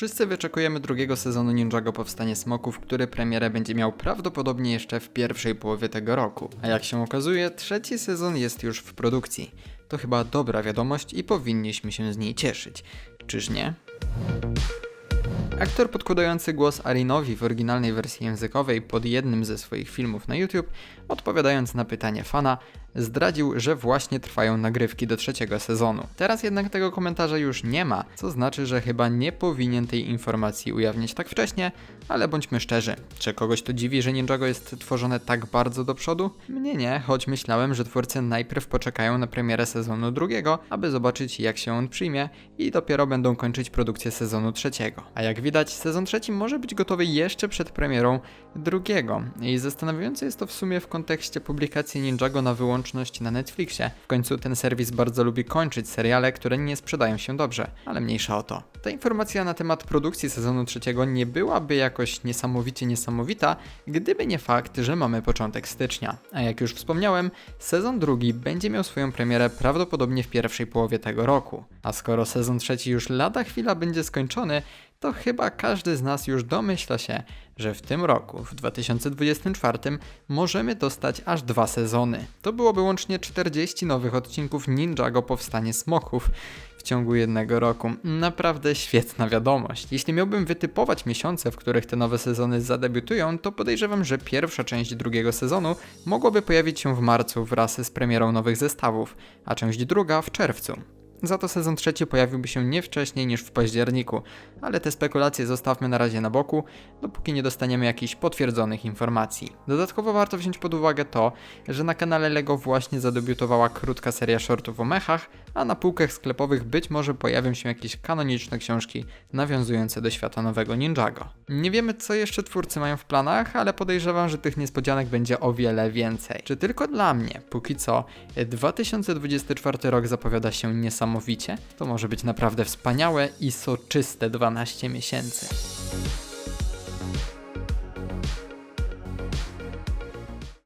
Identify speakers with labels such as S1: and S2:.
S1: Wszyscy wyczekujemy drugiego sezonu Ninjago Powstanie Smoków, który premierę będzie miał prawdopodobnie jeszcze w pierwszej połowie tego roku. A jak się okazuje, trzeci sezon jest już w produkcji. To chyba dobra wiadomość i powinniśmy się z niej cieszyć. Czyż nie? Aktor podkładający głos Arinowi w oryginalnej wersji językowej pod jednym ze swoich filmów na YouTube, odpowiadając na pytanie fana, zdradził, że właśnie trwają nagrywki do trzeciego sezonu. Teraz jednak tego komentarza już nie ma, co znaczy, że chyba nie powinien tej informacji ujawnić tak wcześnie, ale bądźmy szczerzy, czy kogoś to dziwi, że Ninjago jest tworzone tak bardzo do przodu? Mnie nie, choć myślałem, że twórcy najpierw poczekają na premierę sezonu drugiego, aby zobaczyć jak się on przyjmie i dopiero będą kończyć produkcję sezonu trzeciego. A jak widać, sezon trzeci może być gotowy jeszcze przed premierą drugiego. I zastanawiające jest to w sumie w kontekście publikacji Ninjago na na Netflixie. W końcu ten serwis bardzo lubi kończyć seriale, które nie sprzedają się dobrze, ale mniejsza o to. Ta informacja na temat produkcji sezonu trzeciego nie byłaby jakoś niesamowicie niesamowita, gdyby nie fakt, że mamy początek stycznia. A jak już wspomniałem, sezon drugi będzie miał swoją premierę prawdopodobnie w pierwszej połowie tego roku. A skoro sezon trzeci już lada chwila będzie skończony, to chyba każdy z nas już domyśla się, że w tym roku, w 2024, możemy dostać aż dwa sezony. To byłoby łącznie 40 nowych odcinków Ninjago Powstanie Smoków w ciągu jednego roku. Naprawdę świetna wiadomość. Jeśli miałbym wytypować miesiące, w których te nowe sezony zadebiutują, to podejrzewam, że pierwsza część drugiego sezonu mogłaby pojawić się w marcu wraz z premierą nowych zestawów, a część druga w czerwcu. Za to sezon trzeci pojawiłby się nie wcześniej niż w październiku, ale te spekulacje zostawmy na razie na boku, dopóki nie dostaniemy jakichś potwierdzonych informacji. Dodatkowo warto wziąć pod uwagę to, że na kanale LEGO właśnie zadebiutowała krótka seria shortów o mechach, a na półkach sklepowych być może pojawią się jakieś kanoniczne książki nawiązujące do świata nowego Ninjago. Nie wiemy co jeszcze twórcy mają w planach, ale podejrzewam, że tych niespodzianek będzie o wiele więcej. Czy tylko dla mnie? Póki co 2024 rok zapowiada się niesamowicie. To może być naprawdę wspaniałe i soczyste 12 miesięcy.